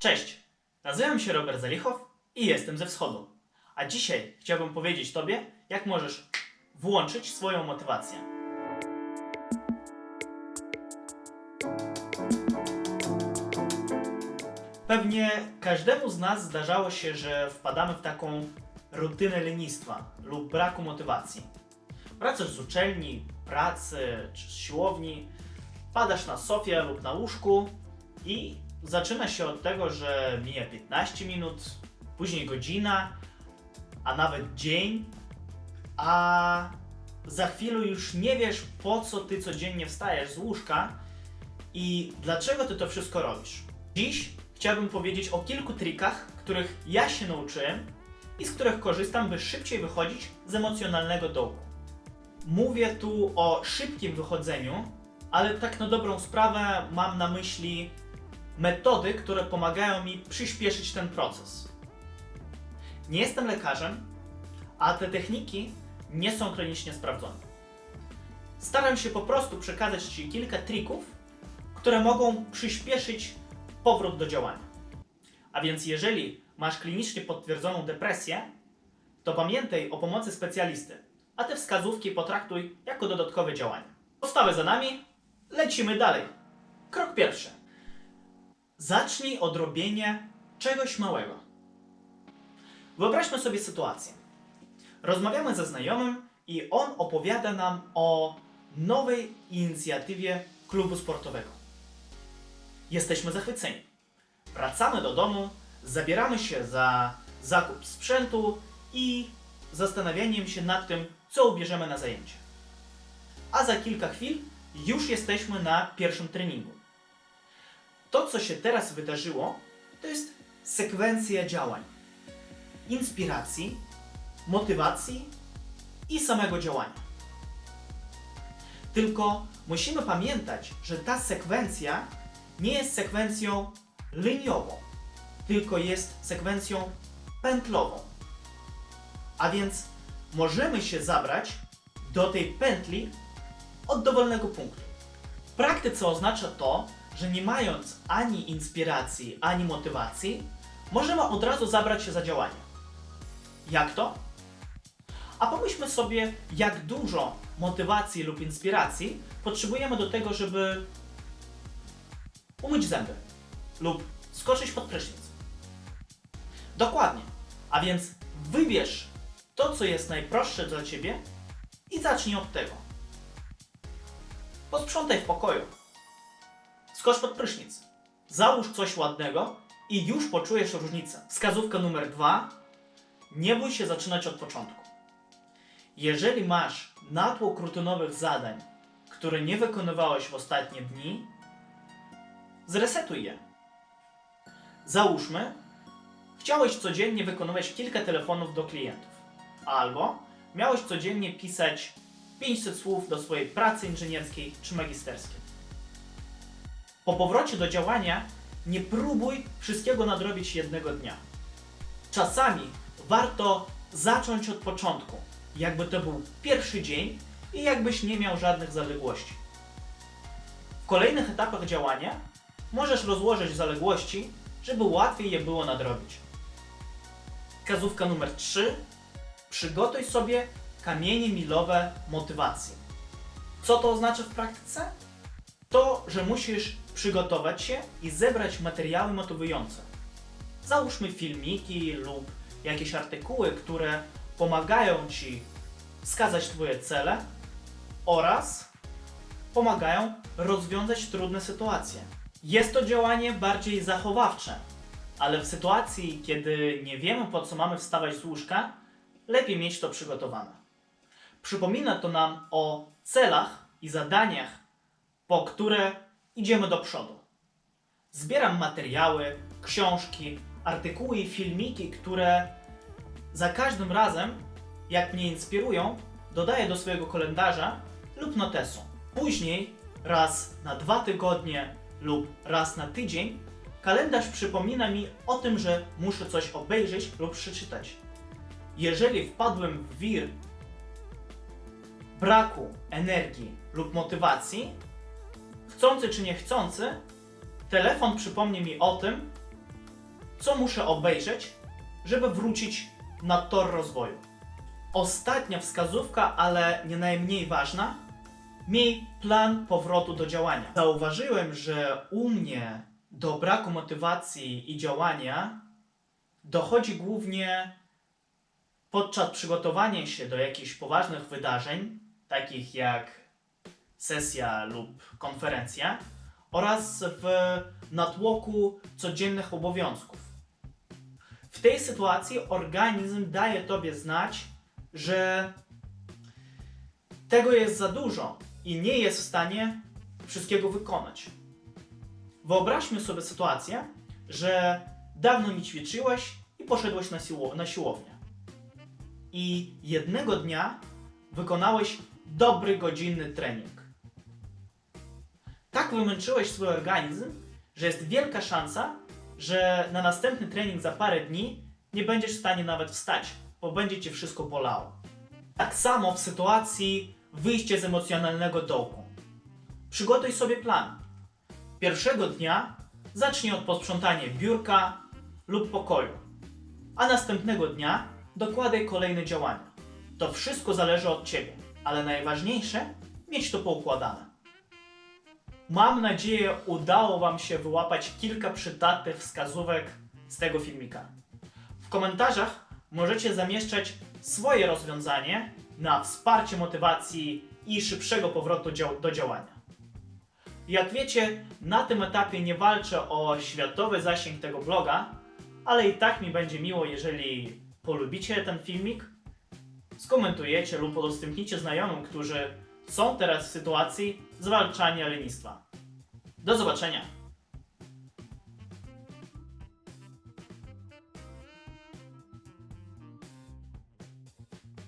Cześć, nazywam się Robert Zalichow i jestem ze wschodu. A dzisiaj chciałbym powiedzieć Tobie, jak możesz włączyć swoją motywację. Pewnie każdemu z nas zdarzało się, że wpadamy w taką rutynę lenistwa lub braku motywacji. Wracasz z uczelni, pracy czy z siłowni, padasz na sofie lub na łóżku i zaczyna się od tego, że mija 15 minut, później godzina, a nawet dzień, a za chwilę już nie wiesz po co ty codziennie wstajesz z łóżka i dlaczego ty to wszystko robisz. Dziś chciałbym powiedzieć o kilku trikach, których ja się nauczyłem i z których korzystam, by szybciej wychodzić z emocjonalnego dołku. Mówię tu o szybkim wychodzeniu, ale tak na dobrą sprawę mam na myśli metody, które pomagają mi przyspieszyć ten proces. Nie jestem lekarzem, a te techniki nie są klinicznie sprawdzone. Staram się po prostu przekazać Ci kilka trików, które mogą przyspieszyć powrót do działania. A więc jeżeli masz klinicznie potwierdzoną depresję, to pamiętaj o pomocy specjalisty, a te wskazówki potraktuj jako dodatkowe działania. Postawę za nami, lecimy dalej. Krok pierwszy. Zacznij od robienia czegoś małego. Wyobraźmy sobie sytuację. Rozmawiamy ze znajomym i on opowiada nam o nowej inicjatywie klubu sportowego. Jesteśmy zachwyceni. Wracamy do domu, zabieramy się za zakup sprzętu i zastanawianiem się nad tym, co ubierzemy na zajęcie. A za kilka chwil już jesteśmy na pierwszym treningu. To, co się teraz wydarzyło, to jest sekwencja działań, inspiracji, motywacji i samego działania. Tylko musimy pamiętać, że ta sekwencja nie jest sekwencją liniową, tylko jest sekwencją pętlową. A więc możemy się zabrać do tej pętli od dowolnego punktu. Praktyce oznacza to, że nie mając ani inspiracji, ani motywacji, możemy od razu zabrać się za działanie. Jak to? A pomyślmy sobie, jak dużo motywacji lub inspiracji potrzebujemy do tego, żeby umyć zęby lub skoczyć pod prysznic. Dokładnie. A więc wybierz to, co jest najprostsze dla ciebie i zacznij od tego. Posprzątaj w pokoju. Skocz pod prysznic. Załóż coś ładnego i już poczujesz różnicę. Wskazówka numer dwa. Nie bój się zaczynać od początku. Jeżeli masz natłok rutynowych zadań, które nie wykonywałeś w ostatnie dni, zresetuj je. Załóżmy, chciałeś codziennie wykonywać kilka telefonów do klientów, albo miałeś codziennie pisać 500 słów do swojej pracy inżynierskiej czy magisterskiej. Po powrocie do działania nie próbuj wszystkiego nadrobić jednego dnia. Czasami warto zacząć od początku, jakby to był pierwszy dzień i jakbyś nie miał żadnych zaległości. W kolejnych etapach działania możesz rozłożyć zaległości, żeby łatwiej je było nadrobić. Wskazówka numer 3. Przygotuj sobie kamienie milowe motywacji. Co to oznacza w praktyce? To, że musisz przygotować się i zebrać materiały motywujące. Załóżmy filmiki lub jakieś artykuły, które pomagają Ci wskazać Twoje cele oraz pomagają rozwiązać trudne sytuacje. Jest to działanie bardziej zachowawcze, ale w sytuacji, kiedy nie wiemy po co mamy wstawać z łóżka, lepiej mieć to przygotowane. Przypomina to nam o celach i zadaniach, po które idziemy do przodu. Zbieram materiały, książki, artykuły i filmiki, które za każdym razem, jak mnie inspirują, dodaję do swojego kalendarza lub notesu. Później, raz na dwa tygodnie lub raz na tydzień, kalendarz przypomina mi o tym, że muszę coś obejrzeć lub przeczytać. Jeżeli wpadłem w wir braku energii lub motywacji, chcący czy niechcący, telefon przypomni mi o tym, co muszę obejrzeć, żeby wrócić na tor rozwoju. Ostatnia wskazówka, ale nie najmniej ważna, miej plan powrotu do działania. Zauważyłem, że u mnie do braku motywacji i działania dochodzi głównie podczas przygotowania się do jakichś poważnych wydarzeń, takich jak sesja lub konferencja, oraz w natłoku codziennych obowiązków. W tej sytuacji organizm daje tobie znać, że tego jest za dużo i nie jest w stanie wszystkiego wykonać. Wyobraźmy sobie sytuację, że dawno nie ćwiczyłeś i poszedłeś na, siło- na siłownię. I jednego dnia wykonałeś dobry godzinny trening. Tak wymęczyłeś swój organizm, że jest wielka szansa, że na następny trening za parę dni nie będziesz w stanie nawet wstać, bo będzie cię wszystko bolało. Tak samo w sytuacji wyjścia z emocjonalnego dołku. Przygotuj sobie plan. Pierwszego dnia zacznij od posprzątania biurka lub pokoju, a następnego dnia dokładaj kolejne działania. To wszystko zależy od Ciebie, ale najważniejsze mieć to poukładane. Mam nadzieję, udało Wam się wyłapać kilka przydatnych wskazówek z tego filmika. W komentarzach możecie zamieszczać swoje rozwiązanie na wsparcie motywacji i szybszego powrotu do działania. Jak wiecie, na tym etapie nie walczę o światowy zasięg tego bloga, ale i tak mi będzie miło, jeżeli polubicie ten filmik, skomentujecie lub udostępnicie znajomym, którzy są teraz w sytuacji zwalczania lenistwa. Do zobaczenia!